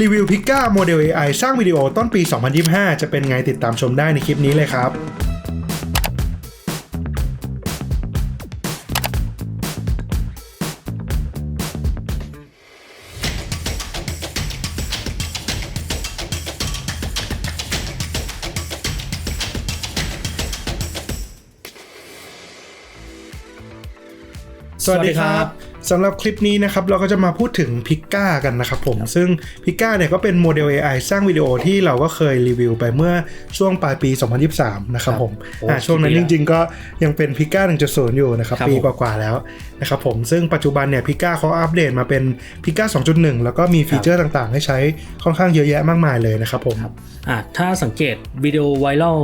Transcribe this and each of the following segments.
รีวิวพิก้าโมเดล AI สร้างวิดีโอต้นปี 2025 จะเป็นไงติดตามชมได้ในคลิปนี้เลยครับสวัสดีครับ สำหรับคลิปนี้นะครับเราก็จะมาพูดถึงพิก้ากันนะครับผมซึ่งพิก้าเนี่ยก็เป็นโมเดล AI สร้างวิดีโอที่เราก็เคยรีวิวไปเมื่อช่วงปลายปี 2023 นะครับผมโอ้อ่าช่วงนั้นกี่จปีละริง ๆ ก็ยังเป็นพิก้า1.0 อยู่นะครับครับปีผมกว่าๆแล้วนะครับผมซึ่งปัจจุบันเนี่ยพิก้าเขาอัปเดตมาเป็นพิก้า2.1 แล้วก็มีฟีเจอร์ต่างๆ ให้ใช้ค่อนข้างเยอะแยะมากมายเลยนะครับผมครับอะถ้าสังเกตวิดีโอไวรัล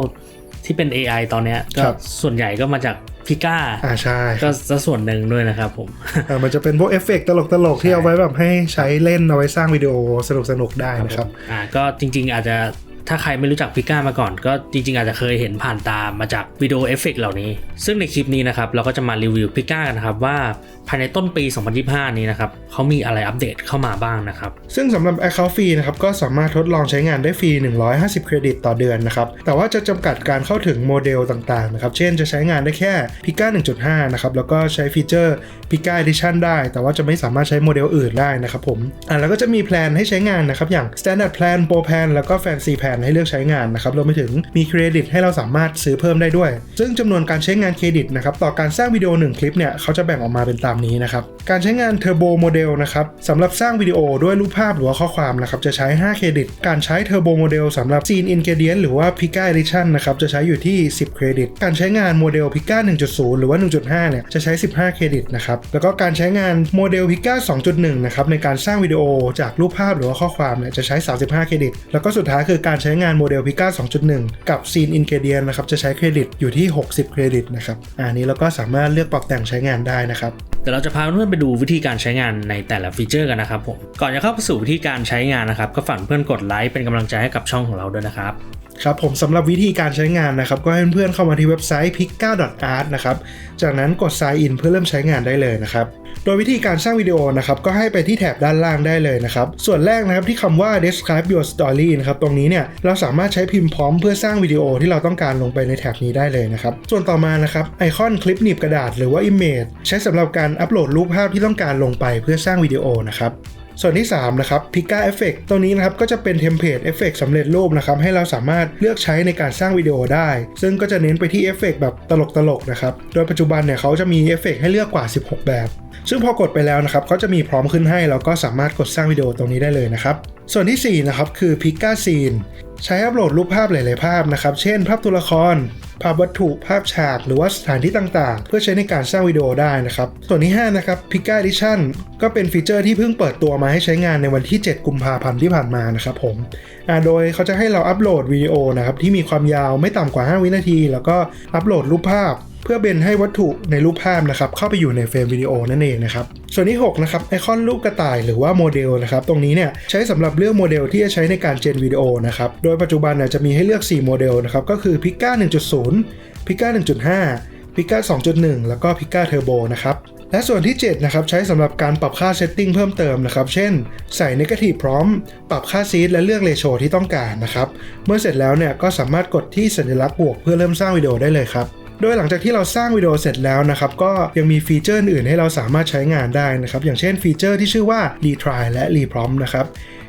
ที่เป็น AI ตอนเนี้ยก็ครับส่วนใหญ่ก็มาจาก พิก้าอ่าใช่ก็จะส่วนหนึ่งด้วยนะครับผมเอ่อมันจะเป็นพวกเอฟเฟกต์ตลกๆที่เอาไว้แบบให้ใช้เล่นเอาไว้สร้างวิดีโอสนุกๆได้นะครับอ่าก็จริง ๆ อาจจะ ถ้าใครไม่รู้จักพิก้ามาก่อน ก็จริงๆ อาจจะเคยเห็นผ่านตามมาจากวิดีโอเอฟเฟกต์เหล่านี้ ซึ่งในคลิปนี้นะครับเราก็จะมารีวิวพิก้ากันนะครับว่าภายในต้นปี 2025 นี้นะครับเขามีอะไรอัปเดตเข้ามาบ้างนะครับ ซึ่งสำหรับ Account ฟรีนะครับก็สามารถทดลองใช้งานได้ฟรี 150 เครดิตต่อเดือนนะครับ แต่ว่าจะจำกัดการเข้าถึงโมเดลต่างๆนะครับ เช่นจะใช้งานได้แค่ Pika 1.5 นะครับ แล้วก็ใช้ฟีเจอร์ Pika Edition ได้ แต่ว่าจะไม่สามารถใช้โมเดลอื่นได้นะครับผม อ่าแล้วก็จะมีแพลนให้ใช้งานนะครับอย่าง Standard Plan Pro Plan แล้วก็ Fancy Plan ให้เลือกใช้งานนะครับรวมไปถึงมีเครดิตให้เราสามารถซื้อเพิ่มได้ด้วย ซึ่งจำนวนการใช้งานเครดิตนะครับต่อการสร้างวิดีโอ 1 คลิปเนี่ยเขาจะแบ่งออกมาเป็นตามนี้นะครับการใช้งาน Turbo Model นะครับสำหรับสร้างวิดีโอด้วยรูปภาพหรือว่าข้อความนะครับจะใช้ 5 เครดิต การใช้ Turbo Model สำหรับ Scene Ingredient หรือว่า Pika Edition นะครับจะใช้อยู่ที่ 10 เครดิต การใช้งานโมเดล Pika 1.0 หรือว่า 1.5 เนี่ยจะใช้ 15 เครดิตนะครับแล้วก็การใช้งานโมเดล Pika 2.1 นะครับในการสร้างวิดีโอจากรูปภาพหรือว่าข้อความเนี่ยจะใช้ 35 เครดิต แล้วก็สุดท้ายคือการใช้งานโมเดล Pika 2.1 กับ Scene Ingredient นะครับ จะใช้เครดิตอยู่ที่ 60 เครดิตนะครับ อันนี้เราก็สามารถเลือกปรับแต่งใช้งานได้นะครับเดี๋ยวเราจะพาเพื่อนไปดูวิธีการใช้งานในแต่ละฟีเจอร์กันนะครับผม ก่อนจะเข้าไปสู่วิธีการใช้งานนะครับ ก็ฝากเพื่อนกดไลค์เป็นกำลังใจให้กับช่องของเราด้วยนะครับครับผมสำหรับวิธีการใช้งานนะครับ ก็ให้เพื่อนๆเข้ามาที่เว็บไซต์ picka.art นะครับ จากนั้นกด sign in เพื่อเริ่มใช้งานได้เลยนะครับโดยวิธีการสร้างวิดีโอนะครับก็ให้ไปที่แถบด้านล่างได้เลยนะครับ ส่วนแรกนะครับที่คำว่า describe your story นะครับตรงนี้เนี่ยเราสามารถใช้พิมพ์พร้อมเพื่อสร้างวิดีโอที่เราต้องการลงไปในแถบนี้ได้เลยนะครับ ส่วนต่อมานะครับไอคอนคลิปหนีบกระดาษหรือว่า image ใช้สำหรับการอัปโหลดรูปภาพที่ต้องการลงไปเพื่อสร้างวิดีโอนะครับ ส่วนที่ 3 นะครับ Pika Effect ตัวนี้นะครับก็จะเป็นเทมเพลตเอฟเฟกสำเร็จรูปนะครับให้เราสามารถเลือกใช้ในการสร้างวิดีโอได้ ซึ่งก็จะเน้นไปที่เอฟเฟกแบบตลกๆนะครับ โดยปัจจุบันเนี่ยเขาจะมีเอฟเฟกให้เลือกกว่า 16 แบบ ซึ่งพอกดไปแล้วนะครับเขาจะมีพร้อมขึ้นให้เราก็สามารถกดสร้างวิดีโอตรงนี้ได้เลยนะครับ ส่วนที่4นะครับคือ Pika Scene ใช้อัปโหลดรูปภาพหลาย ๆ ภาพนะครับ เช่น ภาพตัวละคร ภาพวัตถุภาพฉากหรือว่าสถานที่ต่างๆ เพื่อใช้ในการสร้างวิดีโอได้นะครับ ส่วนที่ 5 นะครับ Pika Edition ก็เป็นฟีเจอร์ที่เพิ่งเปิดตัวมาให้ใช้งานในวันที่ 7 กุมภาพันธ์ที่ผ่านมานะครับผมโดยเขาจะให้เราอัปโหลดวิดีโอนะครับที่มีความยาวไม่ต่ำกว่า 5 วินาที แล้วก็อัปโหลดรูปภาพ เพื่อเบนให้วัตถุในรูปภาพนะครับเข้าไปอยู่ในเฟรมวิดีโอนั่นเองนะครับส่วนที่6นะครับไอคอนรูปกระต่ายหรือว่าโมเดลนะครับตรงนี้เนี่ยใช้สำหรับเลือกโมเดลที่จะใช้ในการเจนวิดีโอนะครับโดยปัจจุบันเนี่ยจะมีให้เลือก 4 โมเดลนะครับก็คือ Pika 1.0 Pika 1.5 Pika 2.1 แล้วก็ Pika Turbo นะครับและส่วนที่7นะครับใช้สำหรับการปรับค่าเซตติ้งเพิ่มเติมนะครับเช่น ใส่ Negative พร้อม ปรับค่าซีดและเลือกเรโชที่ต้องการนะครับเมื่อเสร็จแล้วเนี่ยก็สามารถกดที่สัญลักษณ์บวกเพื่อเริ่มสร้างวิดีโอได้เลยครับ โดยหลังจากที่เราสร้างวิดีโอเสร็จแล้วนะครับ ก็ยังมีฟีเจอร์อื่นให้เราสามารถใช้งานได้นะครับ อย่างเช่นฟีเจอร์ที่ชื่อว่า retry และ reprompt นะครับ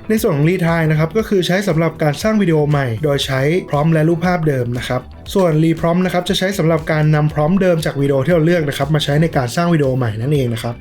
ในส่วนของ retry นะครับก็คือใช้สำหรับการสร้างวิดีโอใหม่ โดยใช้พร้อมและรูปภาพเดิมนะครับส่วน reprompt นะครับจะใช้สำหรับการนำพร้อมเดิมจากวิดีโอที่เราเลือกนะครับมาใช้ในการสร้างวิดีโอใหม่นั่นเองนะครับ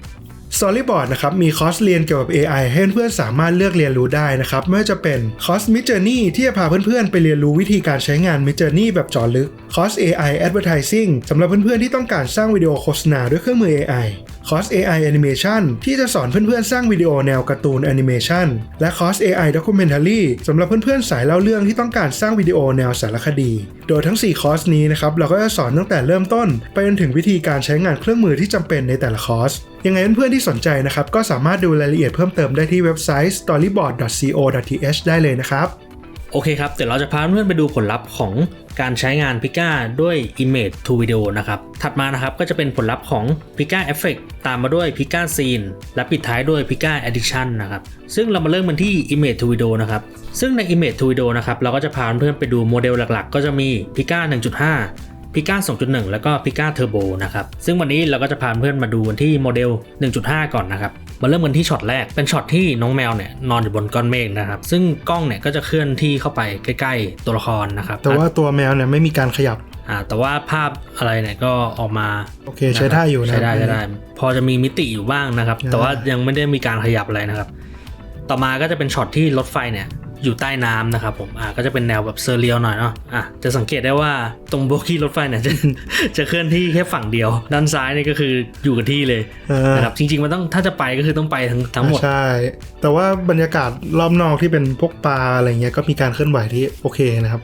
Storyboard นะครับมีคอร์สเรียนเกี่ยวกับ AI ให้เพื่อนๆสามารถเลือกเรียนรู้ได้นะครับไม่ว่าจะเป็นคอร์ส Mid Journey ที่จะพาเพื่อนๆ ไปเรียนรู้วิธีการใช้งาน Mid Journey แบบจาะลึกคอร์ส AI Advertising สำหรับเพื่อนๆ ที่ต้องการสร้างวิดีโอโฆษณาด้วยเครื่องมือ AI คอร์ส AI Animation ที่จะสอนเพื่อนๆ สร้างวิดีโอแนวการ์ตูนแอนิเมชันและคอร์ส AI Documentary สำหรับเพื่อนๆ สายเล่าเรื่องที่ต้องการสร้างวิดีโอแนวสารคดี โดยทั้ง 4 คอร์สนี้นะครับ เราก็จะสอนตั้งแต่เริ่มต้น ไปจนถึงวิธีการใช้งานเครื่องมือที่จำเป็นในแต่ละคอร์ส ยังไงเพื่อนๆที่สนใจนะครับก็สามารถดูรายละเอียดเพิ่มเติมได้ที่เว็บไซต์ storyboard.co.th ได้เลยนะครับโอเคครับ เดี๋ยวเราจะพาเพื่อนไปดูผลลัพธ์ของการใช้งาน Pika ด้วย Image to Video นะครับ ถัดมานะครับก็จะเป็นผลลัพธ์ของ Pika Effect ตามมาด้วย Pika Scene และปิดท้ายด้วย Pika Addition นะครับ ซึ่งเรามาเริ่มกันที่ Image to Video นะครับ ซึ่งใน Image to Video นะครับ เราก็จะพาเพื่อนไปดูโมเดลหลักๆ ก็จะมี Pika 1.5 Pika 2.1 แล้วก็ Pika Turbo นะครับซึ่งวันนี้เราก็จะพาเพื่อนมาดูกันที่โมเดล 1.5 ก่อนนะครับมาเริ่มกันที่ช็อตแรกเป็นช็อตที่น้องแมวเนี่ยนอนอยู่บนก้อนเมฆนะครับซึ่งกล้องเนี่ยก็จะเคลื่อนที่เข้าไปใกล้ๆตัวละครนะครับแต่ว่าตัวแมวเนี่ยไม่มีการขยับอ่าแต่ว่าภาพอะไรเนี่ยก็ออกมาโอเคใช้ได้อยู่นะใช้ได้ใช้ได้ พอจะมีมิติอยู่บ้างนะครับอ่าแต่ว่ายังไม่ได้มีการขยับอะไรนะครับ ต่อมาก็จะเป็นช็อตที่รถไฟเนี่ย อยู่ใต้น้ำนะครับผมอ่าก็จะเป็นแนวแบบเซอร์เรียลหน่อยเนาะอะจะสังเกตได้ว่าตรงโบกี้รถไฟเนี่ยจะจะเคลื่อนที่แค่ฝั่งเดียว ด้านซ้ายนี่ก็คืออยู่กับที่เลยอ่านะครับจริง ๆ มันต้องถ้าจะไปก็คือต้องไปทั้งทั้งหมดใช่แต่ว่าบรรยากาศรอบนอกที่เป็นพวกปลาอะไรเงี้ยก็มีการเคลื่อนไหวที่โอเคนะครับ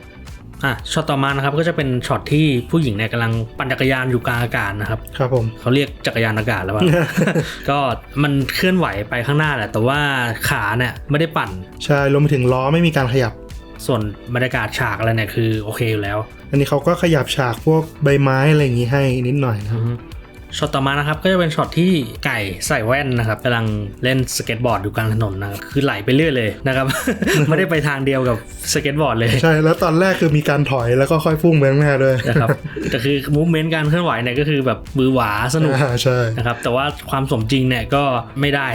อะช็อตต่อมานะครับก็จะเป็นช็อตที่ผู้หญิงเนี่ยกำลังปั่นจักรยานอยู่กลางอากาศนะครับครับผมเขาเรียกจักรยานอากาศแล้วว่าก็มันเคลื่อนไหวไปข้างหน้าแหละ แต่ว่าขาเนี่ยไม่ได้ปั่นใช่รวมไปถึงล้อไม่มีการขยับ ส่วนบรรยากาศฉากอะไรเนี่ยคือโอเคอยู่แล้ว อันนี้เขาก็ขยับฉากพวกใบไม้อะไรอย่างงี้ให้นิดหน่อยนะครับ ช็อตต่อมานะครับก็จะเป็นช็อตที่ไก่ใส่แว่นนะครับกำลังเล่นสเก็ตบอร์ดอยู่กลางถนนนะครับคือไหลไปเรื่อยเลยนะครับ ไม่ได้ไปทางเดียวกับสเก็ตบอร์ดเลยใช่แล้วตอนแรกคือมีการถอยแล้วก็ค่อยพุ่งไปข้างหน้าด้วยนะครับแต่คือมูฟเมนต์การเคลื่อนไหวเนี่ยก็คือแบบมือหวาสนุกอ่าใช่นะครับแต่ว่าความสมจริงเนี่ยก็ไม่ได้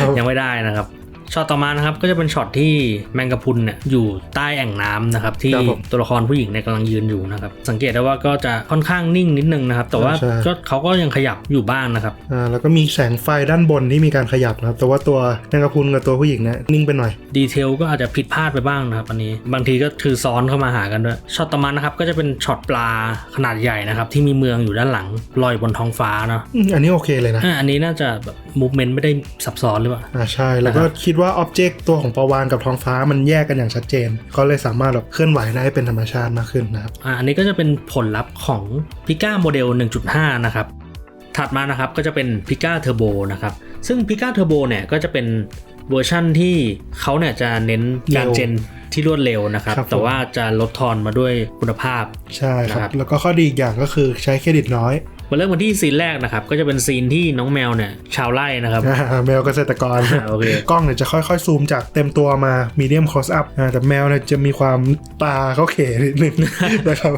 ครับยังไม่ได้นะครับ ช็อตต่อมานะครับก็จะเป็นช็อตที่แมงกะพรุนเนี่ยอยู่ใต้แอ่งน้ำนะครับที่ตัวละครผู้หญิงเนี่ยกำลังยืนอยู่นะครับสังเกตได้ว่าก็จะค่อนข้างนิ่งนิดนึงนะครับแต่ว่าก็เขาก็ยังขยับอยู่บ้างนะครับอ่าแล้วก็มีแสงไฟด้านบนที่มีการขยับนะครับแต่ว่าตัวแมงกะพรุนกับตัวผู้หญิงเนี่ยนิ่งไปหน่อย ดีเทลก็อาจจะผิดพลาดไปบ้างนะครับอันนี้บางทีก็คือซ้อนเข้ามาหากันด้วยช็อตต่อมานะครับก็จะเป็นช็อตปลาขนาดใหญ่นะครับที่มีเมืองอยู่ด้านหลังลอยบนท้องฟ้าเนาะอืมอันนี้โอเคเลยนะอะอันนี้น่าจะแบบมูฟเมนต์ไม่ได้ซับซ้อนหรือเปล่าอ่าใช่แล้วก็คิดว่าอ็อบเจกต์ตัวของปลาวานกับท้องฟ้ามันแยกกันอย่างชัดเจน ก็เลยสามารถแบบเคลื่อนไหวได้เป็นธรรมชาติมากขึ้นนะครับอะอันนี้ก็จะเป็นผลลัพธ์ของ Pika โมเดล 1.5 นะครับถัดมานะครับก็จะเป็น Pika Turbo นะครับซึ่ง Pika Turbo เนี่ยก็จะเป็นเวอร์ชั่นที่เขาเนี่ยจะเน้นการเร็วเจนที่รวดเร็วนะครับครับผมแต่ว่าจะลดทอนมาด้วยคุณภาพ ใช่คครัรับบแล้วก็ข้อดีอีกอย่างก็คือใช้เครดิตน้อย มาเริ่มกันที่ซีนแรกนะครับก็จะเป็นซีนที่น้องแมวเนี่ยชาวไร่นะครับอ่าแมวเกษตรกรอ่าโอเคกล้องเนี่ยจะค่อยๆซูมจากเต็มตัวมามีเดียมค s สอัพแต่แมวเนี่ยจะมีความตาเขาเขนิดนึงนะครับ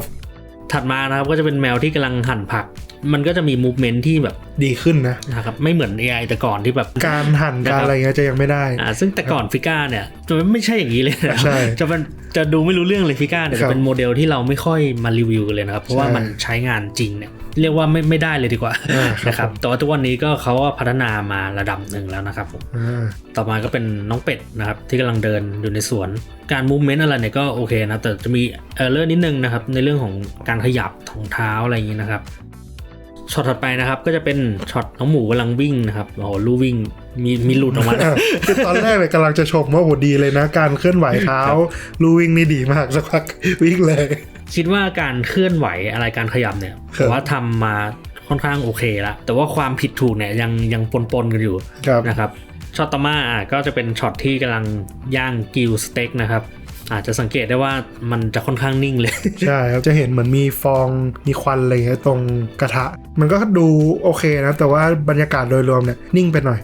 ถัดมานะครับก็จะเป็นแมวที่กำลังหั่นผัก มันก็จะมีมูฟเมนต์ที่แบบดีขึ้นนะนะครับไม่เหมือน AI แต่ก่อนที่แบบการหั่นนะครัการบอะไรเงี้ยจะยังไม่ได้อ่าซึ่งแต่ก่อนฟิก้าเนี่ยจะไม่ใช่อย่างนี้เลยนะใช่จะเป็นจะดูไม่รู้เรื่องเลยฟิก้าเนี่ยครัจะบเป็นโมเดลที่เราไม่ค่อยมารีวิวกันเลยนะครับ เพราะว่าใช่มันใช้งานจริงเนี่ยเรียกว่าไม่ไม่ได้เลยดีกว่าอ่าครับนะครับผมแต่ว่าทุกวันนี้ก็เขาก็พัฒนามาระดับหนึ่งแล้วนะครับผมอ่าต่อมาก็เป็นน้องเป็ดนะครับที่กำลังเดินอยู่ในสวน การมูฟเมนต์อะไรเนี่ยก็โอเคนะแต่จะมีเออร์เลอร์นิดนึงนะครับในเรื่องของการขยับของเท้าอะไรอย่างนี้นะครับ ช็อตถัดไปนะครับ ก็จะเป็นช็อตน้องหมูกำลังวิ่งนะครับโอ้โหลู่วิ่งมีมีหลุดออกมาคือตอนแรกเลยกำลังจะชมว่าโหดีเลยนะ การเคลื่อนไหวเท้าลูวิ่งนี่ดีมากสักพักวิ่งเลย คิดว่าการเคลื่อนไหวอะไรการขยับเนี่ยครับผมว่าทำมาค่อนข้างโอเคละแต่ว่าความผิดถูกเนี่ยยังยังปนๆกันอยู่ครับนะครับช็อตต่อมาอะก็จะเป็นช็อตที่กำลังย่างกิลสเต็กนะครับ อาจจะสังเกตได้ว่ามันจะค่อนข้างนิ่งเลย ใช่ครับจะเห็นเหมือนมีฟองมีควันอะไรเงี้ยตรงกระทะ มันก็ดูโอเคนะ แต่ว่าบรรยากาศโดยรวมเนี่ยนิ่งไปหน่อย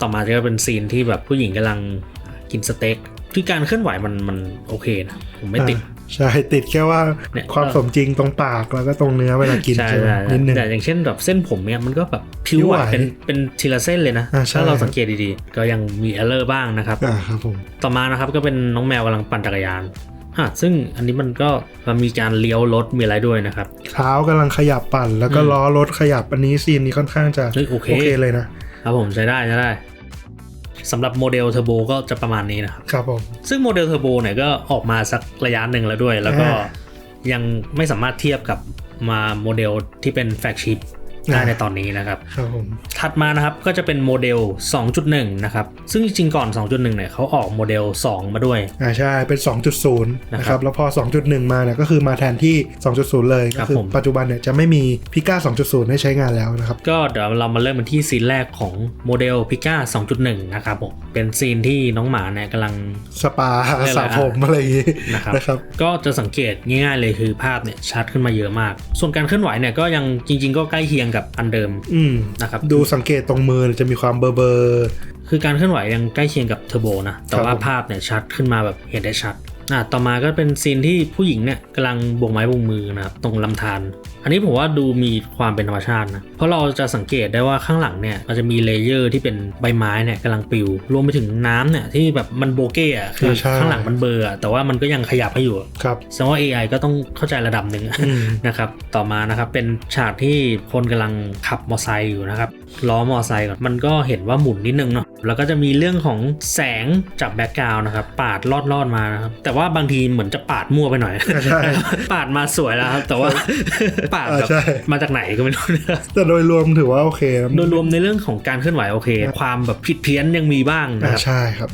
ต่อมาจะเป็นซีนที่แบบผู้หญิงกำลังกินสเต็ก ที่การเคลื่อนไหวมันมันโอเคนะผมไม่ติดอ่าใช่ติดแค่ว่าเนี่ยความสมจริงตรงปากแล้วก็ตรงเนื้อเวลากินใช่ใช่ไหมใช่นิดนึงแต่อย่างเช่นแบบเส้นผมเนี่ยมันก็แบบผิวผิวไหไหววเป็นเป็นทีละเส้นเลยนะอ่าใช่ถ้าเราสังเกตดีๆ ก็ยังมีเอ r ร์เลอร์บ้างนะครับอ่าครับผมต่อมานะครับก็เป็นน้องแมวกำลังปั่นจักรยานอะซึ่งอันนี้มันก็มันมีการเลี้ยวรถมีอะไรด้วยนะครับเท้ากำลังขยับปั่นแล้วก็อืมล้อรถขยับอันนี้ซีนนี้ค่อนข้างจะเฮ้ยโอเคโอเคเลยนะครับผมใช้ได้ใช้ได้ สำหรับโมเดลเทอร์โบก็จะประมาณนี้นะครับครับผมซึ่งโมเดลเทอร์โบเนี่ยก็ออกมาสักระยะหนึ่งแล้วด้วย แล้วก็อ่ายังไม่สามารถเทียบกับมาโมเดลที่เป็นแฟกชิป ได้อ่าในตอนนี้นะครับครับผมถัดมานะครับก็จะเป็นโมเดล 2.1 นะครับ ซึ่งจริงๆก่อน 2.1 เนี่ยเขาออกโมเดล 2 มาด้วยอ่าใช่เป็น 2.0 นะคนะครัรับบแล้วพอ 2.1 มาเนี่ยก็คือมาแทนที่ 2.0 เลยครัก็บคือผมปัจจุบันเนี่ยจะไม่มีพิก้า 2.0 ให้ใช้งานแล้วนะครับ ก็เดี๋ยวเรามาเริ่มกันที่ซีนแรกของโมเดลพิก้า 2.1 นะครับผมเป็นซีนที่น้องหมาเนี่ยกำลังสปาเรียกอะไรสระผมอะไรอย่างงี้นะครับนะครับก็จะสังเกตง่ายๆเลยคือภาพเนี่ยชัดขึ้นมาเยอะมาก ส่วนการเคลื่อนไหวเนี่ยก็ยังจริง ๆ ก็ใกล้เคียงกับอันเดิมอืมนะครับดูสังเกตตรงมือจะมีความเบอร์เบอร์คือการเคลื่อนไหวยังใกล้เคียงกับเทอร์โบนะ แต่ครับว่าผมภาพเนี่ยชัดขึ้นมาแบบเห็นได้ชัด อะต่อมาก็เป็นซีนที่ผู้หญิงเนี่ยกำลังโบกไม้โบกมือนะครับตรงลำธารอันนี้ผมว่าดูมีความเป็นธรรมชาตินะเพราะเราจะสังเกตได้ว่าข้างหลังเนี่ยมันจะมีเลเยอร์ที่เป็นใบไม้เนี่ยกำลังปลิวรวมไปถึงน้ำเนี่ยที่แบบมันโบเก้อะคือใช่ข้างหลังมันเบลอร์อะแต่ว่ามันก็ยังขยับให้อยู่อะครับแสดงว่า AI ก็ต้องเข้าใจระดับหนึ่งอืมนะครับต่อมานะครับเป็นฉากที่คนกำลังขับมอไซค์อยู่นะครับ ล้อมอไซค์ก่อนมันก็เห็นว่าหมุนนิดนึงเนาะแล้วก็จะมีเรื่องของแสงจากแบ็กกราวน์นะครับปาดลอดลอดมานะครับแต่ว่าบางทีเหมือนจะปาดมั่วไปหน่อยใช่ปาดมาสวยแล้วครับแต่ว่าปาดแบบอ่าใช่มาจากไหนก็ไม่รู้นะครับแต่โดยรวมถือว่าโอเคนะโดยรวมในเรื่องของการเคลื่อนไหวโอเค ความแบบผิดเพี้ยนยังมีบ้างนะอ่าครับใช่ครับ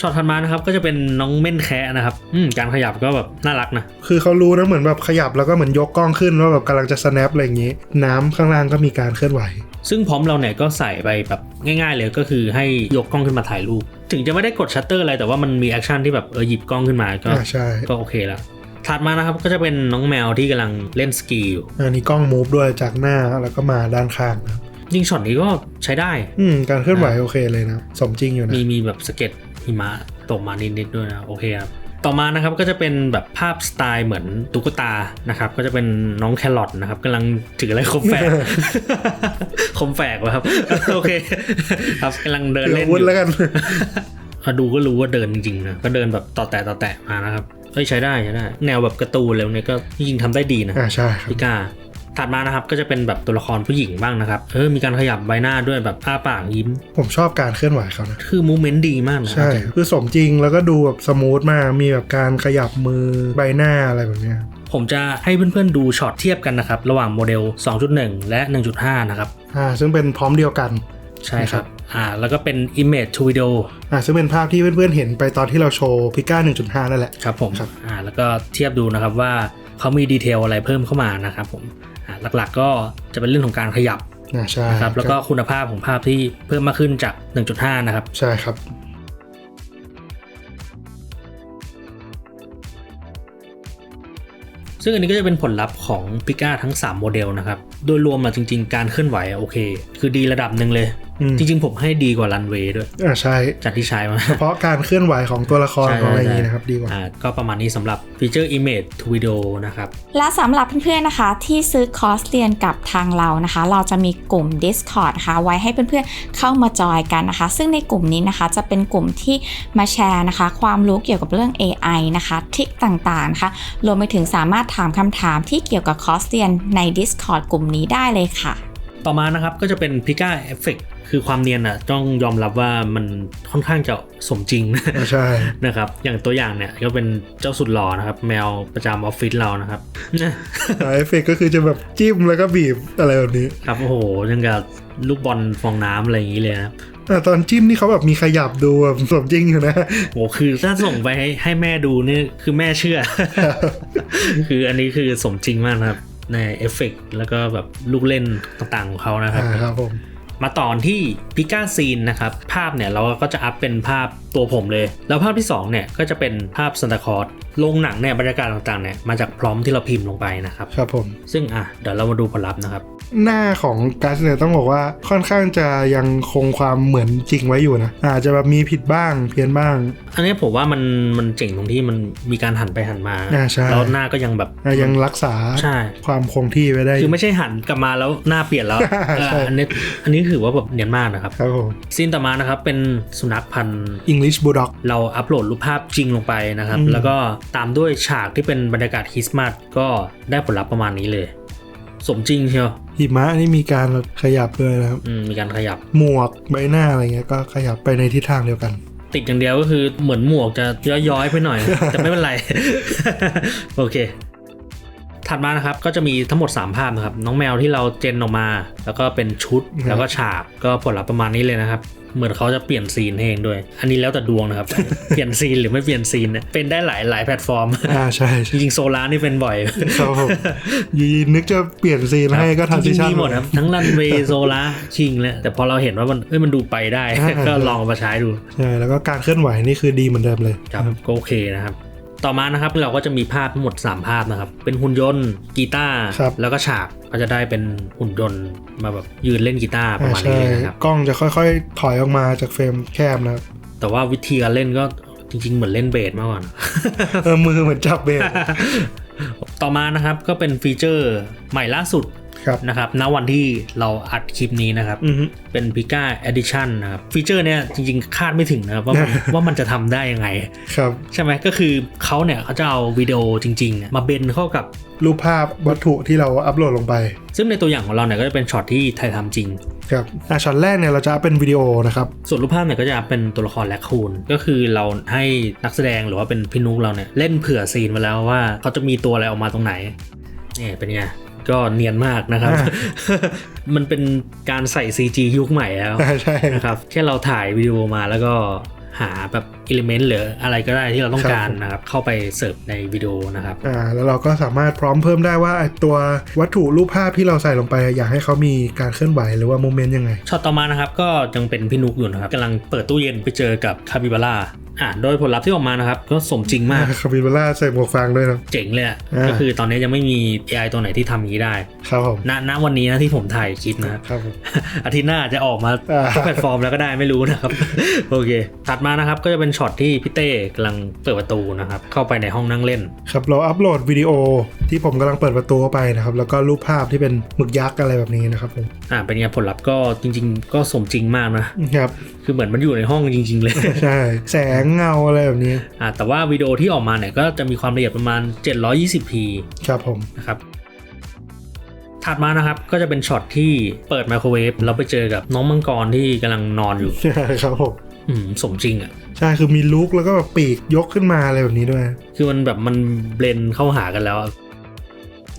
ช็อตถัดมานะครับก็จะเป็นน้องเม่นแคะนะครับอืมการขยับก็แบบน่ารักนะ คือเขารู้นะเหมือนแบบขยับแล้วก็เหมือนยกกล้องขึ้นว่าแบบกำลังจะ snap อะไรอย่างงี้ น้ำข้างล่างก็มีการเคลื่อนไหว ซึ่งพร้อมเราเนี่ยก็ใส่ไปแบบง่าย ๆ เลยก็คือให้ยกกล้องขึ้นมาถ่ายรูป ถึงจะไม่ได้กดชัตเตอร์อะไรแต่ว่ามันมีแอคชั่นที่แบบเออหยิบกล้องขึ้นมาก็อ่าใช่ ก็โอเคแล้วถัดมานะครับก็จะเป็นน้องแมวที่กำลังเล่นสกีอยู่อันนี้กล้องมูฟด้วยจากหน้าแล้วก็มาด้านข้างนะครับยิงช็อตนี้ก็ใช้ได้ อืมการเคลื่อนไหวโอเคเลยนะ สมจริงอยู่นะ มีมีแบบสเก็ต หิมะตกมานิดๆด้วยนะโอเคครับต่อมานะครับก็จะเป็นแบบภาพสไตล์เหมือนตุ๊กตานะครับ ก็จะเป็นน้องแครอทนะครับกำลังถืออะไรคมแฝกคมแฝกวะครับโอเค ครับกำลังเดินเดี๋ยเล่วนวุ้นอยู่แล้วกันอะดูก็รู้ว่าเดินจริงๆนะก็เดินแบบต่อแตะต่อแตะมานะครับเฮ้ยใช้ได้ใช้ได้ แนวแบบการ์ตูนแล้วเนี่ยก็จริงๆทำได้ดีนะอ่าใช่ครับพิก้า ถัดมานะครับก็จะเป็นแบบตัวละครผู้หญิงบ้างนะครับเออมีการขยับใบหน้าด้วยแบบอ้าปากยิ้ม ผมชอบการเคลื่อนไหวเขานะคือมูเมนต์ดีมากนะใช่คือสมจริงแล้วก็ดูแบบสมูทมากมีแบบการขยับมือใบหน้าอะไรแบบเนี้ยผมจะให้เพื่อนๆดูช็อตเทียบกันนะครับระหว่างโมเดล 2.1 และ 1.5 นะครับอ่าซึ่งเป็นพร้อมเดียวกันใช่ครับอ่าแล้วก็เป็น image to video อ่าซึ่งเป็นภาพที่เพื่อนๆเห็นไปตอนที่เราโชว์พิก้า1.5 นั่นแหละครับผมครับอ่าแล้วก็เทียบดูนะครับว่าเขามีดีเทลอะไรเพิ่มเข้ามานะครับผมอ่า หลักๆ ก็จะเป็นเรื่องของการขยับอ่าใช่นะครับแล้วก็คุณภาพของภาพที่เพิ่มมากขึ้นจาก 1.5 นะครับ ใช่ครับซึ่งอันนี้ก็จะเป็นผลลัพธ์ของพิก้าทั้ง 3 โมเดลนะครับ โดยรวมมาจริง ๆ การเคลื่อนไหวอะโอเค คือดีระดับหนึ่งเลยอืม จริงๆ ผมให้ดีกว่ารันเวย์ด้วยอ่าใช่จากที่ใช้มาเฉพาะการเคลื่อนไหวของตัวละครใช่ของอะไรอย่างใช่นี้นะครับดีกว่าอ่า ก็ประมาณนี้สำหรับฟีเจอร์ Image to Video นะครับ และสำหรับเพื่อนๆนะคะ ที่ซื้อคอร์สเรียนกับทางเรานะคะ เราจะมีกลุ่ม Discord นะคะไว้ให้เพื่อนๆเข้ามาจอยกันนะคะ ซึ่งในกลุ่มนี้นะคะจะเป็นกลุ่มที่มาแชร์นะคะ ความรู้เกี่ยวกับเรื่อง AI นะคะทริคต่างๆนะคะรวมไปถึงสามารถถามคำถามที่เกี่ยวกับคอร์สเรียนใน Discord กลุ่มนี้ได้เลยค่ะ ต่อมานะครับก็จะเป็น Pika Effect คือความเนียนอะต้องยอมรับว่ามันค่อนข้างจะสมจริงอ่าใช่นะครับอย่างตัวอย่างเนี่ยก็เป็นเจ้าสุดหล่อนะครับ แมวประจำออฟฟิศเรานะครับเอฟเฟกก็คือจะแบบจิ้มแล้วก็บีบอะไรแบบนี้ ครับโอ้โหยังกับลูกบอลฟองน้ำอะไรอย่างนี้เลยนะครับอ่าตอนจิ้มนี่เขาแบบมีขยับดูแบบสมจริงอยู่นะโหคือถ้าส่งไปให้ให้แม่ดูนี่คือแม่เชื่อ คืออันนี้คือสมจริงมากนะครับ ในเอฟเฟกต์แล้วก็แบบลูกเล่นต่างๆของเขานะครับอ่าครับผมมาต่อที่พิก้าซีนนะครับ ภาพเนี่ยเราก็จะอัพเป็นภาพตัวผมเลย แล้วภาพที่ 2 เนี่ยก็จะเป็นภาพซันตาคลอร์ลงหนังเนี่ยบรรยากาศต่างๆเนี่ยมาจากพร้อมที่เราพิมพ์ลงไปนะครับ ครับผม ซึ่งอะเดี๋ยวเรามาดูผลลัพธ์นะครับ หน้าของกัสเนี่ยต้องบอกว่าค่อนข้างจะยังคงความเหมือนจริงไว้อยู่นะอาจจะแบบมีผิดบ้างเพี้ยนบ้าง อันนี้ผมว่ามันมันเจ๋งตรงที่มันมีการหันไปหันมาอ่าใช่ แล้วหน้าก็ยังแบบอะยังรักษาใช่ ความคงที่ไว้ได้ คือไม่ใช่หันกลับมาแล้วหน้าเปลี่ยนแล้วใช่เอออันนี้อันนี้ถือว่าแบบเนียนมากนะครับครับผม ซีนต่อมานะครับเป็นสุนัขพันธุ์ English Bulldog เราอัปโหลดรูปภาพจริงลงไปนะครับ อืม แล้วก็ตามด้วยฉากที่เป็นบรรยากาศคริสต์มาสก็ได้ผลลัพธ์ประมาณนี้เลย สมจริงเชียวหิมะนี่มีการขยับด้วยนะครับ อืมมีการขยับ หมวกใบหน้าอะไรเงี้ยก็ขยับไปในทิศทางเดียวกัน ติดอย่างเดียวก็คือเหมือนหมวกจะย้อยๆไปหน่อย แต่ไม่เป็นไร โอเค ถัดมานะครับก็จะมีทั้งหมด 3 ภาพนะครับ น้องแมวที่เราเจนออกมา แล้วก็เป็นชุดครับแล้วก็ฉากก็ผลลัพธ์ประมาณนี้เลยนะครับเหมือนเขาจะเปลี่ยนซีนให้เองด้วย อันนี้แล้วแต่ดวงนะครับ เปลี่ยนซีนหรือไม่เปลี่ยนซีนเนี่ยเป็นได้หลายหลายแพลตฟอร์ม อ่าใช่จใช่ริงๆโซลาร์นี่เป็นบ่อยครับผมอยีนึกจะเปลี่ยนซีนให้ก็จทำริซีงชั่นๆมีหมดครับ ทั้งรันเวย์โซลาร์ชิงแล้วแต่พอเราเห็นว่ามันเอ้ยมันดูไปได้อ่าก็ลองเอามาใช้ดู ใช่ แล้วก็การเคลื่อนไหวนี่คือดีเหมือนเดิมเลย ครับก็โอเคนะครับ ต่อมานะครับเราก็จะมีภาพทั้งหมด 3 ภาพนะครับ เป็นหุ่นยนต์กีตาร์ครับแล้วก็ฉากก็จะได้เป็นหุ่นยนต์มาแบบยืนเล่นกีตาร์ประอ่ามาณใช่นี้เลยนะครับกล้องจะค่อยๆ ถอยออกมาจากเฟรมแคบนะครับแต่ว่าวิธีการเล่นก็จริง ๆ เหมือนเล่นเบสมากกว่าเออมือเหมือนจับเบสต่อมานะครับก็เป็นฟีเจอร์ใหม่ล่าสุดครับ นะครับณวันที่เราอัดคลิปนี้นะครับอือฮึเป็น Pika Edition นะครับ ฟีเจอร์เนี้ยจริงๆ คาดไม่ถึงนะครับ ว่ามันว่ามันจะทำได้ยังไง ครับ ใช่ไหมก็คือเขาเนี่ยเขาจะเอาวิดีโอจริงๆเนี่ยมาเบนเข้ากับรูปภาพวัตถุที่เราอัปโหลดลงไป ซึ่งในตัวอย่างของเราเนี่ยก็จะเป็นช็อตที่ถ่ายทำจริง ครับอะช็อตแรกเนี่ยเราจะอัพเป็นวิดีโอนะครับ ส่วนรูปภาพเนี่ยก็จะเป็นตัวละครแลคคูน ก็คือเราให้นักแสดงหรือว่าเป็นพี่นุกเราเนี่ยเล่นเผื่อซีนมาแล้วว่าเขาจะมีตัวอะไรออกมาตรงไหนนี่เป็นไง ก็เนียนมากนะครับอ่ามันเป็นการใส่ CG ยุคใหม่แล้วอ่าใช่นะครับแค่เราถ่ายวิดีโอมาแล้วก็หาแบบอิเลเมนต์หรืออะไรก็ได้ที่เราต้องการนะครับ เข้าไปเสิร์ฟในวิดีโอนะครับอ่าแล้วเราก็สามารถพร้อมเพิ่มได้ว่าไอ้ตัววัตถุรูปภาพที่เราใส่ลงไป อยากให้เขามีการเคลื่อนไหวหรือว่าโมเมนต์ยังไงช็อตต่อมานะครับ ก็ยังเป็นพี่นุกอยู่นะครับกำลังเปิดตู้เย็นไปเจอกับคาบิบาร่า อ่าโดยผลลัพธ์ที่ออกมานะครับ ก็สมจริงมากคาบิบาร่าใส่หมวกฟางด้วยนะเจ๋งเลยอะอ่าก็คือตอนนี้ยังไม่มี AI ตัวไหนที่ทำอย่างนี้ได้ ครับผมณณวันนี้นะที่ผมถ่ายคลิปนะครับครับผมอาทิตย์หน้าจะออกมาอ่าทุกแพลตฟอร์มแล้วก็ได้ไม่รู้นะครับ โอเค ถัดมานะครับก็จะเป็นช็อตที่พี่เต้กำลังเปิดประตูนะครับ เข้าไปในห้องนั่งเล่น ครับเราอัปโหลดวิดีโอที่ผมกำลังเปิดประตูเข้าไปนะครับ แล้วก็รูปภาพที่เป็นหมึกยักษ์อะไรแบบนี้นะครับผมอ่าเป็นไงผลลัพธ์ก็จริง ๆ ก็สมจริงมากนะครับคือเหมือนมันอยู่ในห้องจริง ๆ เลยใช่แสงเงาอะไรแบบนี้อ่าแต่ว่าวิดีโอที่ออกมาเนี่ยก็จะมีความละเอียดประมาณ 720p ครับผมนะครับถัดมานะครับก็จะเป็นช็อตที่เปิดไมโครเวฟแล้วไปเจอกับน้องมังกรที่กำลังนอนอยู่ใช่ครับผมอืมสมจริงอะ ใช่คือมีลุกแล้วก็แบบปีกยกขึ้นมาอะไรแบบนี้ด้วย คือมันแบบมันเบลนเข้าหากันแล้วอะ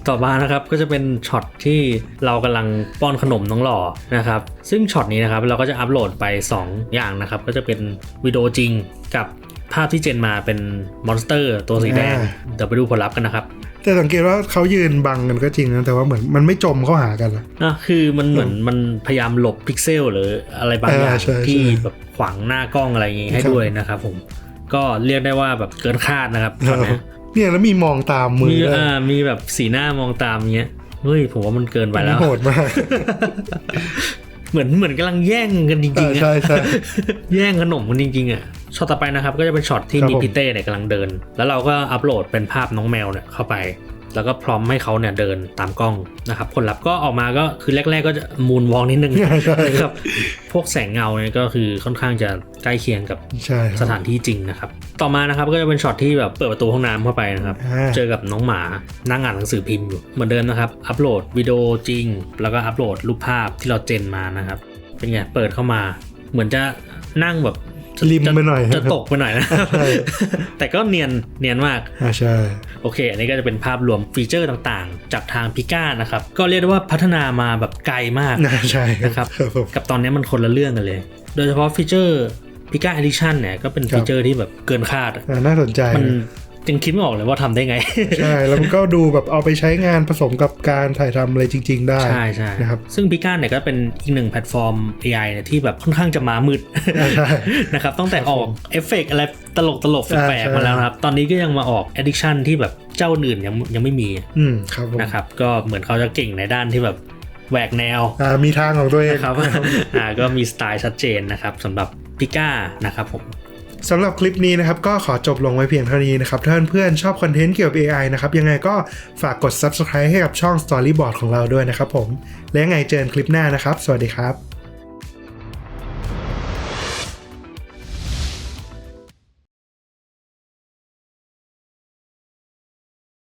ต่อมานะครับก็จะเป็นช็อตที่เรากำลังป้อนขนมน้องหล่อนะครับซึ่งช็อตนี้นะครับเราก็จะอัปโหลดไป 2 อย่างนะครับ ก็จะเป็นวิดีโอจริงกับภาพที่เจนมาเป็นมอนสเตอร์ตัวสีแดงอ่าเดี๋ยวไปดูผลลัพธ์กันนะครับแต่สังเกตว่าเขายืนบังกันก็จริงนะแต่ว่าเหมือนมันไม่จมเข้าหากันละนะคือมันเหมือนมันพยายามหลบพิกเซลหรืออะไรบางอย่างเออใช่ที่ใช่แบบขวางหน้ากล้องอะไรอย่างงี้ให้ครับด้วยนะครับผม ก็เรียกได้ว่าแบบเกินคาดนะครับช็อตเนี้ยเนี่ยแล้วมีมองตามมือมีด้วยอ่ามีแบบสีหน้ามองตามเงี้ยเฮ้ยผมว่ามันเกินไปแล้วโหดมาก เหมือนเหมือนกำลังแย่งกันจริงๆเออใช่ใช่แย่งขนมกันจริงๆอะช็อตต่อไปนะครับ ก็จะเป็นช็อตที่ครับมีผมพี่เต้เนี่ยกำลังเดิน แล้วเราก็อัปโหลดเป็นภาพน้องแมวเนี่ยเข้าไป แล้วก็พร้อมให้เขาเนี่ยเดินตามกล้องนะครับผลลัพธ์ก็ออกมาก็คือแรก ๆ ก็จะมูนวอลนิดนึงใช่ใช่ครับพวกแสงเงาเนี่ยก็คือค่อนข้างจะใกล้เคียงกับใช่คสรับถานที่จริงนะครับ ต่อมานะครับก็จะเป็นช็อตที่แบบเปิดประตูห้องน้ำเข้าไปนะครับอ่าเจอกับน้องหมานั่งอ่านหนังสือพิมพ์อยู่เหมือนเดิมนะครับ อัปโหลดวิดีโอจริง แล้วก็อัปโหลดรูปภาพที่เราเจนมานะครับ เป็นไงเปิดเข้ามา เหมือนจะนั่งแบบ ริมไปหน่อยจะตกไปหน่อยนะใช่แต่ก็เนียนเนียนมากอ่าใช่โอเค อันนี้ก็จะเป็นภาพรวมฟีเจอร์ต่างๆ จากทางพิก้านะครับ ก็เรียกได้ว่าพัฒนามาแบบไกลมากน่าใช่นะครับครับผมกับตอนนี้มันคนละเรื่องกันเลย โดยเฉพาะฟีเจอร์พิก้า Edition เนี่ยก็เป็นครับฟีเจอร์ที่แบบเกินคาดอะอ่าน่าสนใจมัน ยังคิดไม่ออกเลยว่าทำได้ไง ใช่ แล้วมันก็ดูแบบเอาไปใช้งานผสมกับการถ่ายทำอะไรจริง ๆ ได้ ใช่ใช่นะครับ ซึ่งพิก้าเนี่ยก็เป็นอีกหนึ่งแพลตฟอร์ม AI เนี่ยที่แบบค่อนข้างจะมามืดอ่าใช่นะครับตั้งแต่ออกเอฟเฟกต์อะไรตลกตลกๆอ่าแปลกใช่ๆมาแล้วนะครับ ตอนนี้ก็ยังมาออก Addiction ที่แบบเจ้าอื่นยังยังไม่มี อืมครับผมนะครับ ก็เหมือนเขาจะเก่งในด้านที่แบบแหวกแนวอ่ามีทางของตัวเองนะครับอ่าก็มีสไตล์ชัดเจนนะครับสำหรับพิก้านะครับผม สำหรับคลิปนี้นะครับก็ขอจบลงไว้เพียงเท่านี้นะครับถ้าเพื่อนๆชอบคอนเทนต์เกี่ยวกับ AI นะครับยังไงก็ฝากกด Subscribe ให้กับช่อง Storyboard ของเราด้วยนะครับผม และยังไงเจอกันคลิปหน้านะครับ สวัสดีครับ